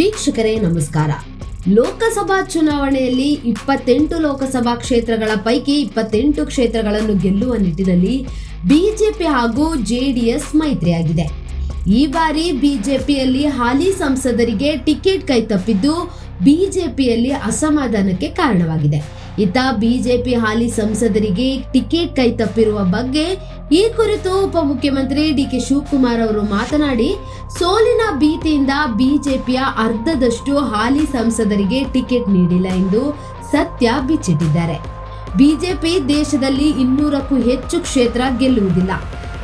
ವೀಕ್ಷಕರೇ, ನಮಸ್ಕಾರ. ಲೋಕಸಭಾ ಚುನಾವಣೆಯಲ್ಲಿ ಇಪ್ಪತ್ತೆಂಟು ಲೋಕಸಭಾ ಕ್ಷೇತ್ರಗಳ ಪೈಕಿ ಇಪ್ಪತ್ತೆಂಟು ಕ್ಷೇತ್ರಗಳನ್ನು ಗೆಲ್ಲುವ ನಿಟ್ಟಿನಲ್ಲಿ ಬಿಜೆಪಿ ಹಾಗೂ ಜೆಡಿಎಸ್ ಮೈತ್ರಿಯಾಗಿದೆ. ಈ ಬಾರಿ ಬಿಜೆಪಿಯಲ್ಲಿ ಹಾಲಿ ಸಂಸದರಿಗೆ ಟಿಕೆಟ್ ಕೈ ತಪ್ಪಿದ್ದು ಬಿಜೆಪಿಯಲ್ಲಿ ಅಸಮಾಧಾನಕ್ಕೆ ಕಾರಣವಾಗಿದೆ. ಇತ್ತ ಬಿಜೆಪಿ ಹಾಲಿ ಸಂಸದರಿಗೆ ಟಿಕೆಟ್ ಕೈ ತಪ್ಪಿರುವ ಬಗ್ಗೆ ಈ ಕುರಿತು ಉಪಮುಖ್ಯಮಂತ್ರಿ ಡಿ ಕೆ ಶಿವಕುಮಾರ್ ಅವರು ಮಾತನಾಡಿ, ಸೋಲಿನ ಭೀತಿಯಿಂದ ಬಿಜೆಪಿಯ ಅರ್ಧದಷ್ಟು ಹಾಲಿ ಸಂಸದರಿಗೆ ಟಿಕೆಟ್ ನೀಡಿಲ್ಲ ಎಂದು ಸತ್ಯ ಬಿಚ್ಚಿಟ್ಟಿದ್ದಾರೆ. ಬಿಜೆಪಿ ದೇಶದಲ್ಲಿ ಇನ್ನೂರಕ್ಕೂ ಹೆಚ್ಚು ಕ್ಷೇತ್ರ ಗೆಲ್ಲುವುದಿಲ್ಲ.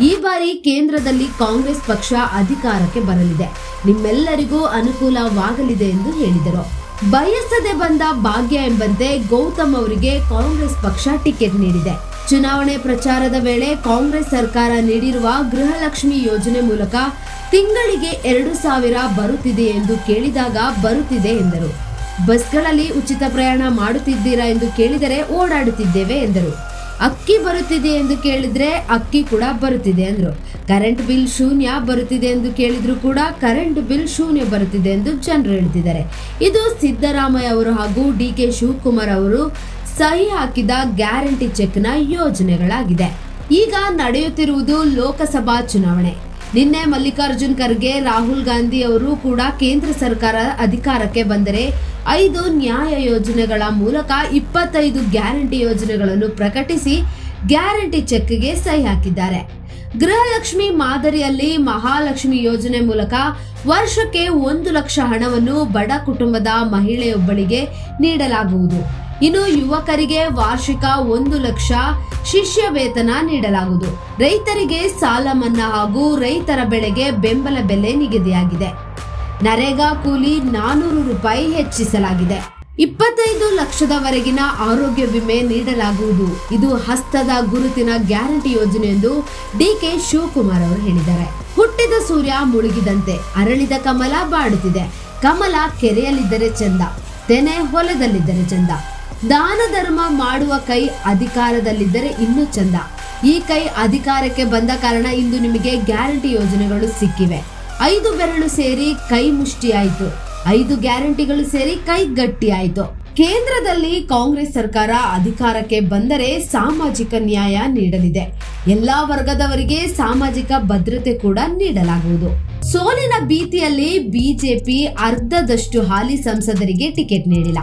ಈ ಬಾರಿ ಕೇಂದ್ರದಲ್ಲಿ ಕಾಂಗ್ರೆಸ್ ಪಕ್ಷ ಅಧಿಕಾರಕ್ಕೆ ಬರಲಿದೆ. ನಿಮ್ಮೆಲ್ಲರಿಗೂ ಅನುಕೂಲವಾಗಲಿದೆ ಎಂದು ಹೇಳಿದರು. ಬಯಸದೆ ಬಂದ ಭಾಗ್ಯ ಎಂಬಂತೆ ಗೌತಮ್ ಅವರಿಗೆ ಕಾಂಗ್ರೆಸ್ ಪಕ್ಷ ಟಿಕೆಟ್ ನೀಡಿದೆ. ಚುನಾವಣೆ ಪ್ರಚಾರದ ವೇಳೆ ಕಾಂಗ್ರೆಸ್ ಸರ್ಕಾರ ನೀಡಿರುವ ಗೃಹಲಕ್ಷ್ಮಿ ಯೋಜನೆ ಮೂಲಕ ತಿಂಗಳಿಗೆ ಎರಡು ಸಾವಿರ ಬರುತ್ತಿದೆ ಎಂದು ಕೇಳಿದಾಗ ಬರುತ್ತಿದೆ ಎಂದರು. ಬಸ್ಗಳಲ್ಲಿ ಉಚಿತ ಪ್ರಯಾಣ ಮಾಡುತ್ತಿದ್ದೀರಾ ಎಂದು ಕೇಳಿದರೆ ಓಡಾಡುತ್ತಿದ್ದೇವೆ ಎಂದರು. ಅಕ್ಕಿ ಬರುತ್ತಿದೆ ಎಂದು ಕೇಳಿದ್ರೆ ಅಕ್ಕಿ ಕೂಡ ಬರುತ್ತಿದೆ ಅಂದ್ರು. ಕರೆಂಟ್ ಬಿಲ್ ಶೂನ್ಯ ಬರುತ್ತಿದೆ ಎಂದು ಕೇಳಿದ್ರು ಕೂಡ ಕರೆಂಟ್ ಬಿಲ್ ಶೂನ್ಯ ಬರುತ್ತಿದೆ ಎಂದು ಜನರು ಹೇಳ್ತಿದ್ದಾರೆ. ಇದು ಸಿದ್ದರಾಮಯ್ಯ ಅವರು ಹಾಗೂ ಡಿ ಕೆ ಶಿವಕುಮಾರ್ ಅವರು ಸಹಿ ಹಾಕಿದ ಗ್ಯಾರಂಟಿ ಚೆಕ್ನ ಯೋಜನೆಗಳಾಗಿದೆ. ಈಗ ನಡೆಯುತ್ತಿರುವುದು ಲೋಕಸಭಾ ಚುನಾವಣೆ. ನಿನ್ನೆ ಮಲ್ಲಿಕಾರ್ಜುನ್ ಖರ್ಗೆ, ರಾಹುಲ್ ಗಾಂಧಿ ಅವರು ಕೂಡ ಕೇಂದ್ರ ಸರ್ಕಾರ ಅಧಿಕಾರಕ್ಕೆ ಬಂದರೆ ಐದು ನ್ಯಾಯ ಯೋಜನೆಗಳ ಮೂಲಕ ಇಪ್ಪತ್ತೈದು ಗ್ಯಾರಂಟಿ ಯೋಜನೆಗಳನ್ನು ಪ್ರಕಟಿಸಿ ಗ್ಯಾರಂಟಿ ಚೆಕ್ಗೆ ಸಹಿ ಹಾಕಿದ್ದಾರೆ. ಗೃಹಲಕ್ಷ್ಮಿ ಮಾದರಿಯಲ್ಲಿ ಮಹಾಲಕ್ಷ್ಮಿ ಯೋಜನೆ ಮೂಲಕ ವರ್ಷಕ್ಕೆ ಒಂದು ಲಕ್ಷ ಹಣವನ್ನು ಬಡ ಕುಟುಂಬದ ಮಹಿಳೆಯೊಬ್ಬಳಿಗೆ ನೀಡಲಾಗುವುದು. ಇನ್ನು ಯುವಕರಿಗೆ ವಾರ್ಷಿಕ ಒಂದು ಲಕ್ಷ ಶಿಷ್ಯ ವೇತನ ನೀಡಲಾಗುವುದು. ರೈತರಿಗೆ ಸಾಲ ಮನ್ನಾ ಹಾಗೂ ರೈತರ ಬೆಳೆಗೆ ಬೆಂಬಲ ಬೆಲೆ ನಿಗದಿಯಾಗಿದೆ. ನರೇಗಾ ಕೂಲಿ ನಾನೂರು ರೂಪಾಯಿ ಹೆಚ್ಚಿಸಲಾಗಿದೆ. ಇಪ್ಪತ್ತೈದು ಲಕ್ಷದವರೆಗಿನ ಆರೋಗ್ಯ ವಿಮೆ ನೀಡಲಾಗುವುದು. ಇದು ಹಸ್ತದ ಗುರುತಿನ ಗ್ಯಾರಂಟಿ ಯೋಜನೆ ಎಂದು ಡಿಕೆ ಶಿವಕುಮಾರ್ ಅವರು ಹೇಳಿದ್ದಾರೆ. ಹುಟ್ಟಿದ ಸೂರ್ಯ ಮುಳುಗಿದಂತೆ ಅರಳಿದ ಕಮಲ ಬಾಡುತ್ತಿದೆ. ಕಮಲ ಕೆರೆಯಲ್ಲಿದ್ದರೆ ಚಂದ, ತೆನೆ ಹೊಲದಲ್ಲಿದ್ದರೆ ಚಂದ. ದಾನ ಧರ್ಮ ಮಾಡುವ ಕೈ ಅಧಿಕಾರದಲ್ಲಿದ್ದರೆ ಇನ್ನೂ ಚಂದ. ಈ ಕೈ ಅಧಿಕಾರಕ್ಕೆ ಬಂದ ಕಾರಣ ಇಂದು ನಿಮಗೆ ಗ್ಯಾರಂಟಿ ಯೋಜನೆಗಳು ಸಿಕ್ಕಿವೆ. ಐದು ಬೆರಳು ಸೇರಿ ಕೈ ಮುಷ್ಟಿಯಾಯಿತು. ಐದು ಗ್ಯಾರಂಟಿಗಳು ಸೇರಿ ಕೈ ಗಟ್ಟಿಯಾಯಿತು. ಕೇಂದ್ರದಲ್ಲಿ ಕಾಂಗ್ರೆಸ್ ಸರ್ಕಾರ ಅಧಿಕಾರಕ್ಕೆ ಬಂದರೆ ಸಾಮಾಜಿಕ ನ್ಯಾಯ ನೀಡಲಿದೆ. ಎಲ್ಲಾ ವರ್ಗದವರಿಗೆ ಸಾಮಾಜಿಕ ಭದ್ರತೆ ಕೂಡ ನೀಡಲಾಗುವುದು. ಸೋಲಿನ ಭೀತಿಯಲ್ಲಿ ಬಿಜೆಪಿ ಅರ್ಧದಷ್ಟು ಹಾಲಿ ಸಂಸದರಿಗೆ ಟಿಕೆಟ್ ನೀಡಿಲ್ಲ.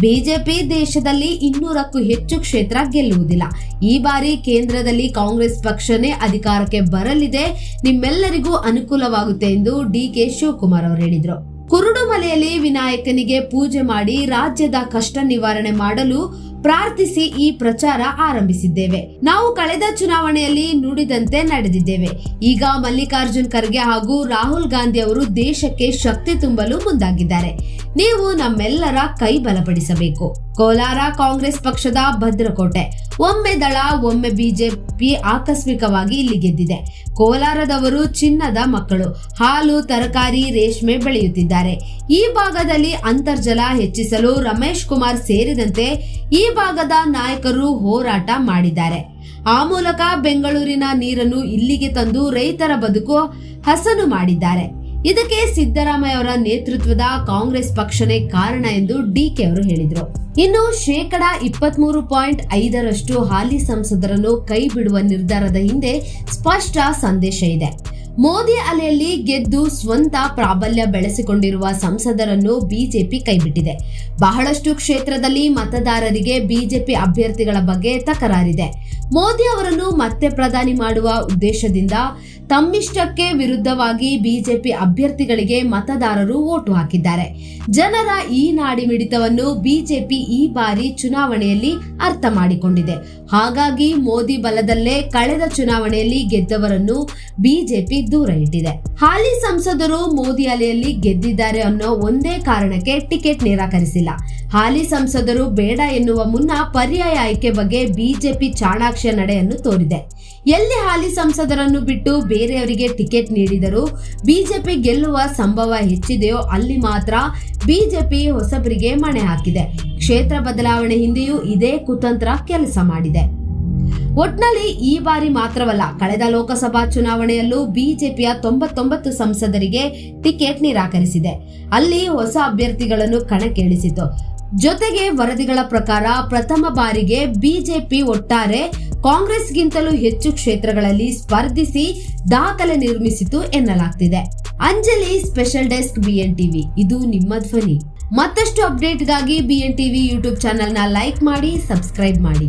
ಬಿಜೆಪಿ ದೇಶದಲ್ಲಿ ಇನ್ನೂರಕ್ಕೂ ಹೆಚ್ಚು ಕ್ಷೇತ್ರ ಗೆಲ್ಲುವುದಿಲ್ಲ. ಈ ಬಾರಿ ಕೇಂದ್ರದಲ್ಲಿ ಕಾಂಗ್ರೆಸ್ ಪಕ್ಷನೇ ಅಧಿಕಾರಕ್ಕೆ ಬರಲಿದೆ. ನಿಮ್ಮೆಲ್ಲರಿಗೂ ಅನುಕೂಲವಾಗುತ್ತೆ ಎಂದು ಡಿ ಕೆ ಶಿವಕುಮಾರ್ ಅವರು ಹೇಳಿದರು. ಕುರುಡುಮಲೆಯಲ್ಲಿ ವಿನಾಯಕನಿಗೆ ಪೂಜೆ ಮಾಡಿ ರಾಜ್ಯದ ಕಷ್ಟ ನಿವಾರಣೆ ಮಾಡಲು ಪ್ರಾರ್ಥಿಸಿ ಈ ಪ್ರಚಾರ ಆರಂಭಿಸಿದ್ದೇವೆ. ನಾವು ಕಳೆದ ಚುನಾವಣೆಯಲ್ಲಿ ನುಡಿದಂತೆ ನಡೆದಿದ್ದೇವೆ. ಈಗ ಮಲ್ಲಿಕಾರ್ಜುನ್ ಖರ್ಗೆ ಹಾಗೂ ರಾಹುಲ್ ಗಾಂಧಿ ಅವರು ದೇಶಕ್ಕೆ ಶಕ್ತಿ ತುಂಬಲು ಮುಂದಾಗಿದ್ದಾರೆ. ನೀವು ನಮ್ಮೆಲ್ಲರ ಕೈ ಬಲಪಡಿಸಬೇಕು. ಕೋಲಾರ ಕಾಂಗ್ರೆಸ್ ಪಕ್ಷದ ಭದ್ರಕೋಟೆ. ಒಮ್ಮೆ ದಳ, ಒಮ್ಮೆ ಬಿಜೆಪಿ ಆಕಸ್ಮಿಕವಾಗಿ ಇಲ್ಲಿ ಗೆದ್ದಿದೆ ಕೋಲಾರದವರು ಚಿನ್ನದ ಮಕ್ಕಳು. ಹಾಲು, ತರಕಾರಿ, ರೇಷ್ಮೆ ಬೆಳೆಯುತ್ತಿದ್ದಾರೆ. ಈ ಭಾಗದಲ್ಲಿ ಅಂತರ್ಜಲ ಹೆಚ್ಚಿಸಲು ರಮೇಶ್ ಕುಮಾರ್ ಸೇರಿದಂತೆ ಈ ಭಾಗದ ನಾಯಕರು ಹೋರಾಟ ಮಾಡಿದ್ದಾರೆ. ಆ ಮೂಲಕ ಬೆಂಗಳೂರಿನ ನೀರನ್ನು ಇಲ್ಲಿಗೆ ತಂದು ರೈತರ ಬದುಕು ಹಸನು ಮಾಡಿದ್ದಾರೆ. ಇದಕ್ಕೆ ಸಿದ್ದರಾಮಯ್ಯ ಅವರ ನೇತೃತ್ವದ ಕಾಂಗ್ರೆಸ್ ಪಕ್ಷನೇ ಕಾರಣ ಎಂದು ಡಿಕೆ ಅವರು ಹೇಳಿದರು. ಇನ್ನು ಶೇಕಡ ಇಪ್ಪತ್ಮೂರು ಪಾಯಿಂಟ್ ಐದರಷ್ಟು ಹಾಲಿ ಸಂಸದರನ್ನು ಕೈ ಬಿಡುವ ನಿರ್ಧಾರದ ಹಿಂದೆ ಸ್ಪಷ್ಟ ಸಂದೇಶ ಇದೆ. ಮೋದಿ ಅಲೆಯಲ್ಲಿ ಗೆದ್ದು ಸ್ವಂತ ಪ್ರಾಬಲ್ಯ ಬೆಳೆಸಿಕೊಂಡಿರುವ ಸಂಸದರನ್ನು ಬಿಜೆಪಿ ಕೈಬಿಟ್ಟಿದೆ. ಬಹಳಷ್ಟು ಕ್ಷೇತ್ರದಲ್ಲಿ ಮತದಾರರಿಗೆ ಬಿಜೆಪಿ ಅಭ್ಯರ್ಥಿಗಳ ಬಗ್ಗೆ ತಕರಾರಿದೆ. ಮೋದಿ ಅವರನ್ನು ಮತ್ತೆ ಪ್ರಧಾನಿ ಮಾಡುವ ಉದ್ದೇಶದಿಂದ ತಮ್ಮಿಷ್ಟಕ್ಕೆ ವಿರುದ್ಧವಾಗಿ ಬಿಜೆಪಿ ಅಭ್ಯರ್ಥಿಗಳಿಗೆ ಮತದಾರರು ಓಟು ಹಾಕಿದ್ದಾರೆ. ಜನರ ಈ ನಾಡಿ ಮಿಡಿತವನ್ನು ಬಿಜೆಪಿ ಈ ಬಾರಿ ಚುನಾವಣೆಯಲ್ಲಿ ಅರ್ಥ ಮಾಡಿಕೊಂಡಿದೆ. ಹಾಗಾಗಿ ಮೋದಿ ಬಲದಲ್ಲೇ ಕಳೆದ ಚುನಾವಣೆಯಲ್ಲಿ ಗೆದ್ದವರನ್ನು ಬಿಜೆಪಿ ದೂರ ಇಟ್ಟಿದೆ. ಹಾಲಿ ಸಂಸದರು ಮೋದಿ ಅಲೆಯಲ್ಲಿ ಗೆದ್ದಿದ್ದಾರೆ ಅನ್ನೋ ಒಂದೇ ಕಾರಣಕ್ಕೆ ಟಿಕೆಟ್ ನಿರಾಕರಿಸಿಲ್ಲ. ಹಾಲಿ ಸಂಸದರು ಬೇಡ ಎನ್ನುವ ಮುನ್ನ ಪರ್ಯಾಯ ಆಯ್ಕೆ ಬಗ್ಗೆ ಬಿಜೆಪಿ ಚಾಣಾಕ್ಷ ನಡೆಯನ್ನು ತೋರಿದೆ. ಎಲ್ಲಿ ಹಾಲಿ ಸಂಸದರನ್ನು ಬಿಟ್ಟು ಬೇರೆಯವರಿಗೆ ಟಿಕೆಟ್ ನೀಡಿದರೂ ಬಿಜೆಪಿ ಗೆಲ್ಲುವ ಸಂಭವ ಹೆಚ್ಚಿದೆಯೋ ಅಲ್ಲಿ ಮಾತ್ರ ಬಿಜೆಪಿ ಹೊಸಬರಿಗೆ ಮಣೆ ಹಾಕಿದೆ. ಕ್ಷೇತ್ರ ಬದಲಾವಣೆ ಹಿಂದೆಯೂ ಇದೇ ಕುತಂತ್ರ ಕೆಲಸ ಮಾಡಿದೆ. ಒಟ್ನಲ್ಲಿ ಈ ಬಾರಿ ಮಾತ್ರವಲ್ಲ, ಕಳೆದ ಲೋಕಸಭಾ ಚುನಾವಣೆಯಲ್ಲೂ ಬಿಜೆಪಿಯ ತೊಂಬತ್ತೊಂಬತ್ತು ಸಂಸದರಿಗೆ ಟಿಕೆಟ್ ನಿರಾಕರಿಸಿದೆ. ಅಲ್ಲಿ ಹೊಸ ಅಭ್ಯರ್ಥಿಗಳನ್ನು ಕಣಕ್ಕಿಳಿಸಿತು. ಜೊತೆಗೆ ವರದಿಗಳ ಪ್ರಕಾರ ಪ್ರಥಮ ಬಾರಿಗೆ ಬಿಜೆಪಿ ಒಟ್ಟಾರೆ ಕಾಂಗ್ರೆಸ್ಗಿಂತಲೂ ಹೆಚ್ಚು ಕ್ಷೇತ್ರಗಳಲ್ಲಿ ಸ್ಪರ್ಧಿಸಿ ದಾಖಲೆ ನಿರ್ಮಿಸಿತು ಎನ್ನಲಾಗ್ತಿದೆ. Anjali special desk B N TV ಇದು ನಿಮ್ಮ ಧ್ವನಿ. ಮತ್ತಷ್ಟು ಅಪ್ಡೇಟ್ಗಾಗಿ ಬಿಎನ್ ಟಿವಿ ಯೂಟ್ಯೂಬ್ ಚಾನೆಲ್ನ ಲೈಕ್ ಮಾಡಿ, ಸಬ್ಸ್ಕ್ರೈಬ್ ಮಾಡಿ.